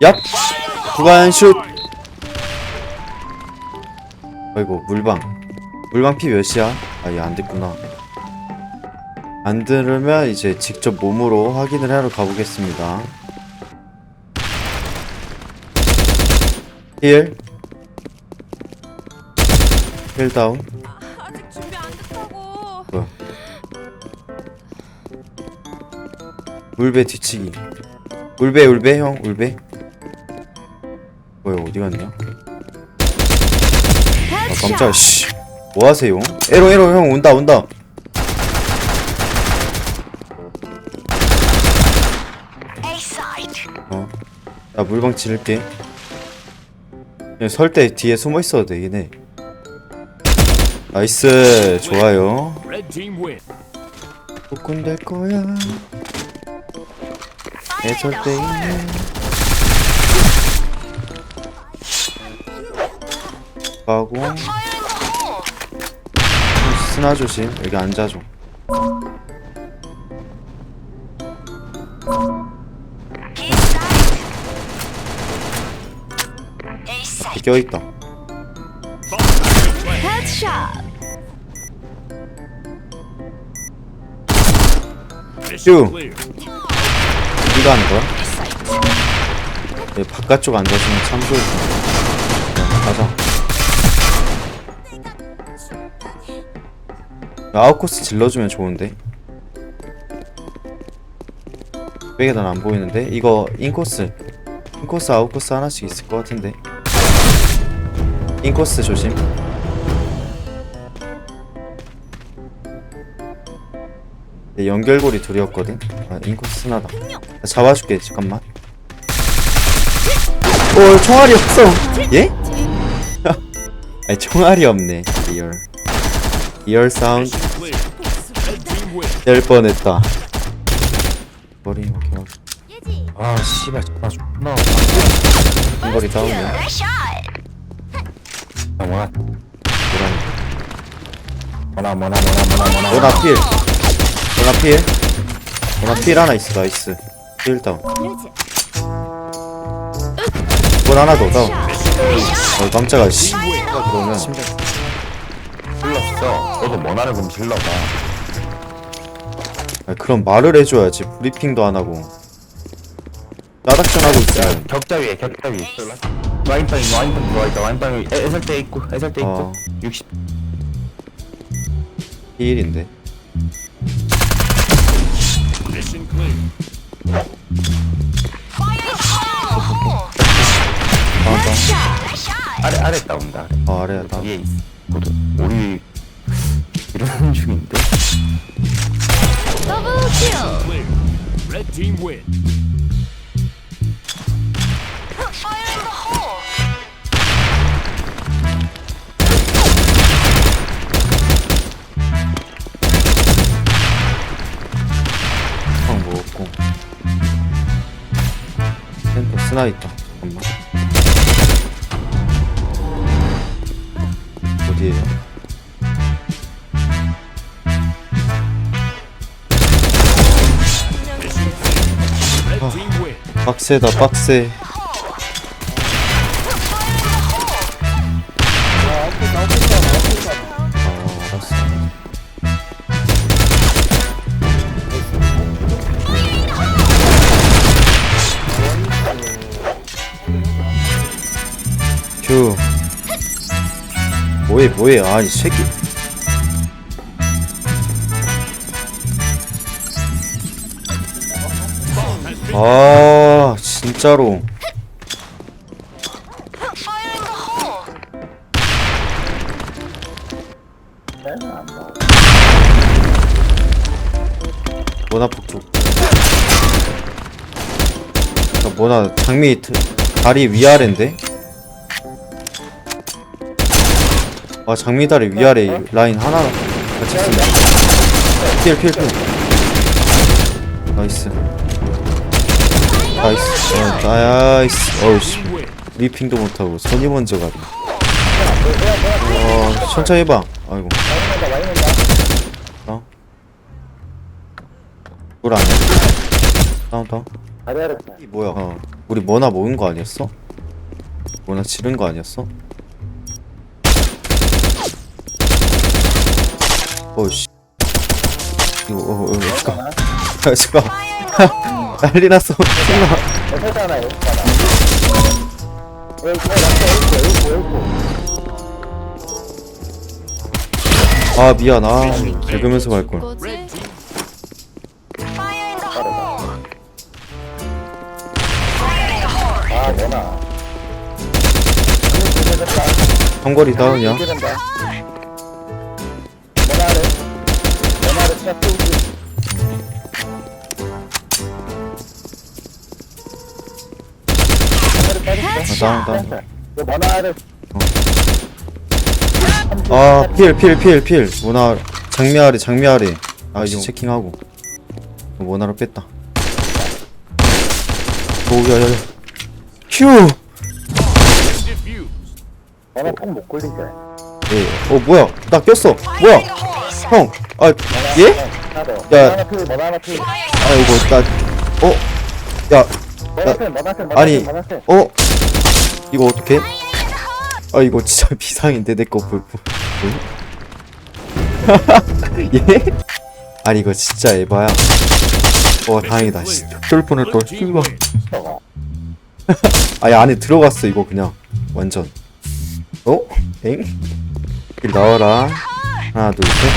얍! 구간 슛! 아이고 물방 물방 피 몇이야? 아얘 안됐구나 안 들으면 이제 직접 몸으로 확인을 하러 가보겠습니다 힐. 힐 다운. 아직 준비 안 됐다고. 뭐야. 울베 뒤치기. 울베 울베 형 울베. 뭐야 어디 갔냐? 아 깜짝이야 씨. 뭐 하세요? 에로 에로 형 온다 온다. 어. 나 물방 지를게. 그냥 설때 뒤에 숨어 있어도 되긴 해. 나이스 좋아요. Red team win. 복군 될 거야. 때 있네. 가고 스나 조심 여기 앉아줘. 앞에 껴있다. clear. 어디가 하는 거야? 여기 바깥쪽 앉아주면 참 좋을 텐데. 가자. 아웃코스 질러주면 좋은데. 빼게 난안 보이는데? 이거 인코스. 인코스, 아웃코스 하나씩 있을 것 같은데. 인코스 조심. 네, 연결고리 둘이었거든. 아, 인코스 하나다. 나 잡아줄게 잠깐만 오 총알이 없어 예? 아니 총알이 없네 리얼 리얼 사운드. 될 뻔했다. 머리 오케이 오케이. 아 씨발 존나 존나 중거리 다운이야. 뭐나 뭐나 뭐나 뭐나 뭐나 뭐나 노나 필? 노나 필? 노나 필 하나 있어 나이스. 필 다운. 원 하나 더 다운. 어 깜짝아 씨. 그러면 질렀어. 너도 뭐나를 그럼 질러봐. 아, 그럼 말을 해줘야지. 브리핑도 안 하고. 나닥션 하고 있어. 격자 위에 격자 위에 와인빵이 와인빵 들어와 있다. 와인빵이 애- 애설대 있고 애설대 있고. 어. 60 1인데. Mission clear. 아래 아래 따온다. 아래. 아 아래야 나. 위에 있어. 모두 우리 이러는 중인데 더블 킬. Clear. Red team win. 방 먹었고 센터 스나 있다 빡세다 빡세. 뭐해 뭐해. 아이 새끼 아 진짜로. 모나 폭죽. 야, 모나 장미 트- 다리 위아래인데? 아 장미 다리 위아래 라인 하나 같이 쓴다. 필필필. 나이스 나이스 어, 나이스 어우씨. 리핑도 못하고 선이 먼저 가네 어 천천히 해봐 아이고 어? 물 아니야? 다운 다운 이 뭐야 어 우리 뭐나 먹은 거 아니었어? 뭐나 지른 거 아니었어? 어우씨 이거 어, 어, 어, 잠깐 아, 잠깐 난리 났어. 에서잖아 에이코 에이코 에이코 에이코 아 미안 아 읽으면서? Red team 아 뭐나 한거리 다운이야 뭐나를 뭐나를 진짜 다운 다운 이거 뭐나를 아 필 필 필 필. 모나 장미아리 장미아리. 아 이제 체킹하고. 모나로 뺐다. 오 야 야 야. 휴! defused. 뭐나 통못 굴리게 예. 어 뭐야? 나 꼈어. 뭐야? 형 아 예? 나도 야. 필필아 이거 나 어야. 뭐나 필 뭐나 필 아니 필. 어 이거 어떡해 아 이거 진짜 비상인데 내거 볼, 볼, 볼. 예? 아니 이거 진짜 에바야 어 다행이다 씨쫄 뻔할걸 Blue team 이거 wins. 저거 아니 안에 들어갔어 이거 그냥 완전 어? 엥? 일 나와라 하나 둘셋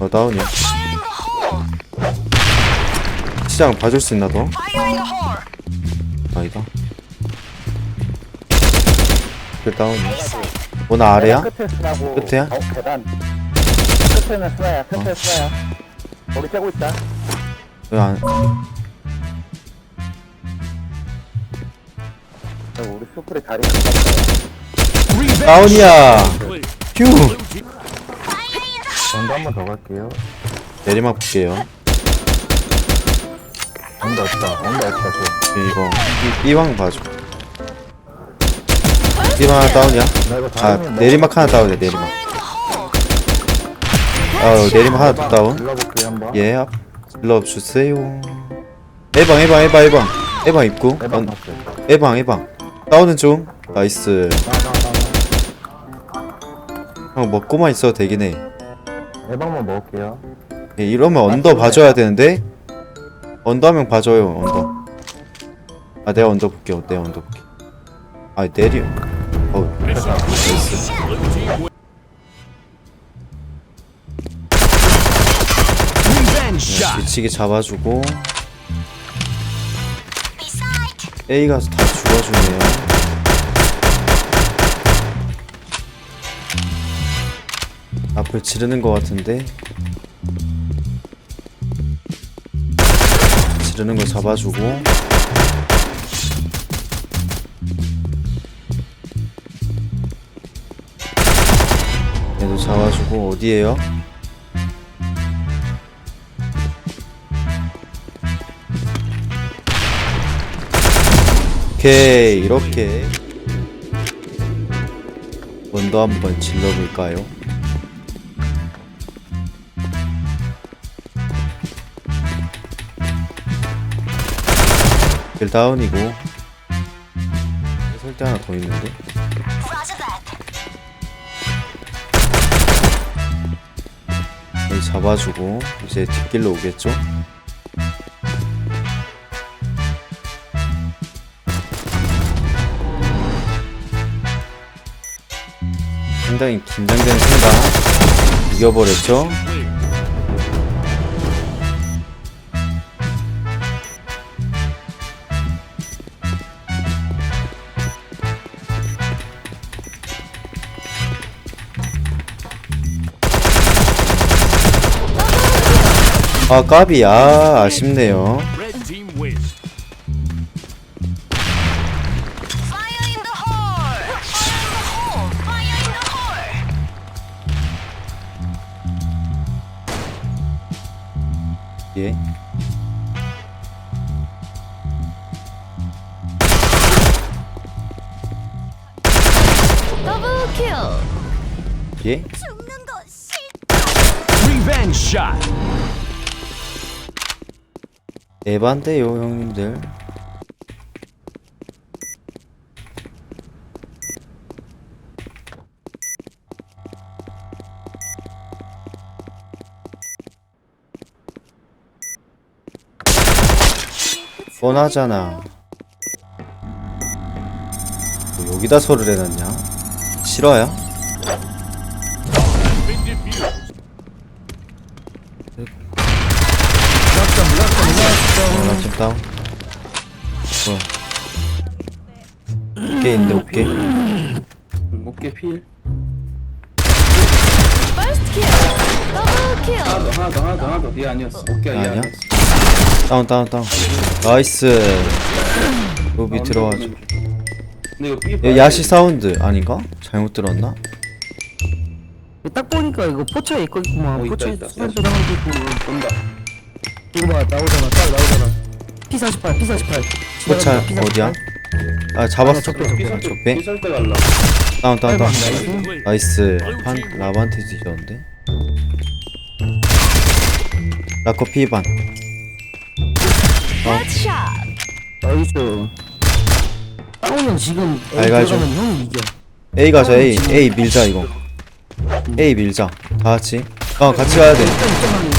어 다운이야 시장 봐줄 수 있나 너? 아니다. 일 다운이야 뭐나 아래야? 끝에 끝에야? 어, 계단. 끝에는 스나야 끝에 스나야. 우리 째고 있다. 왜 안, 저 우리 수풀이 다리 다운이야. 휴. 전도 한번 더 갈게요. 내리막 볼게요 언더 없다 언더 없다 저. 이거 이- 이왕 봐줘. 이왕 하나 다운이야? 나 이거 아 다음에 내리막 하나 다운이야 내리막. 아 내리막 하나 더 다운? 눌러볼게요 한번. 예 앞. 일러 주세요. 에방 에방 에방 에방 에방 입구 대박 어, 났어요. 에방 에방 다운은 중. 나이스. 형 먹고만 있어도 되긴 해. 대박만 먹을게요. 예, 이러면 언더 봐줘야 되는데 언더 하면 봐줘요 언더. 아 내가 언더 볼게요 내가 언더 볼게. 아 내려. 어 wins. Revenge shot. 뒤치기 잡아주고. A 가서 다 죽어주네요. 앞을 지르는 것 같은데 지르는 거 잡아주고 얘도 잡아주고 어디에요? 오케이 이렇게 원더 한번 질러볼까요? 일 다운이고 설대 하나 더 있는데 여기 잡아주고 이제 뒷길로 오겠죠? 상당히 긴장되는 순간 이겨버렸죠? 아 까비 아 아쉽네요 Red team wins. Fire in the hole! Fire in the hole! 예 더블 킬! 예? 죽는 거 싫다! Revenge shot. 에반데요 형님들. 뻔하잖아. 뭐 여기다 소를 해놨냐? 싫어요? 다운? 뭐야? 있는데 어깨 어깨 필. First kill. Double kill. 하나 더 하나 더 하나 더 하나 더. 얘 아니었어. 어깨가 얘 아니야? 아니었어 다운 다운 다운. 나이스. 로비 들어가지고. 근데 이거 삐얘 야시 사운드 아닌가? 잘못 들었나? 딱 보니까 이거 포차에 있고 있구만 어, 있다, 포차에 있다. 수산 들어가고 있고. 온다. 이거 봐 나오잖아. 딱 나오잖아 P48 P48 포차 어디야? 아 잡았어. 적배, 적배. 아, 적배? 삐설 때 갈라. 다운 다운 다운. 나이스. 판 라반테 뒤졌는데? 라커 피반. Headshot. 나이스. 싸우면 지금 A 알가죠. 들어가면 형이 이겨. A 가자 A. A 밀자 이거. A 밀자. 다 같이. 어 같이 가야 돼. 일단 입장하는 거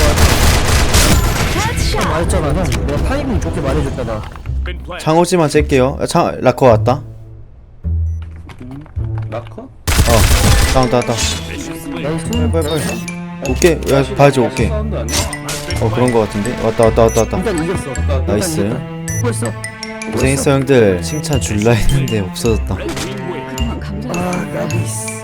Headshot. 말했잖아 형 타이밍 좋게 말해줬잖아. Been planted. 창호지만 찰게요. 야, 창 라커 왔다. 라커? 어 다운 다운 다운. 나이스. 빨리 빨리 빨리. 오케이. 야 오케이. 사운드 아니야? 어 그런 거 같은데? 왔다 왔다 왔다 왔다. 일단 이겼어. 나이스. 수고했어. 고생했어 형들. 칭찬 줄라 했는데 없어졌다. 아 나이스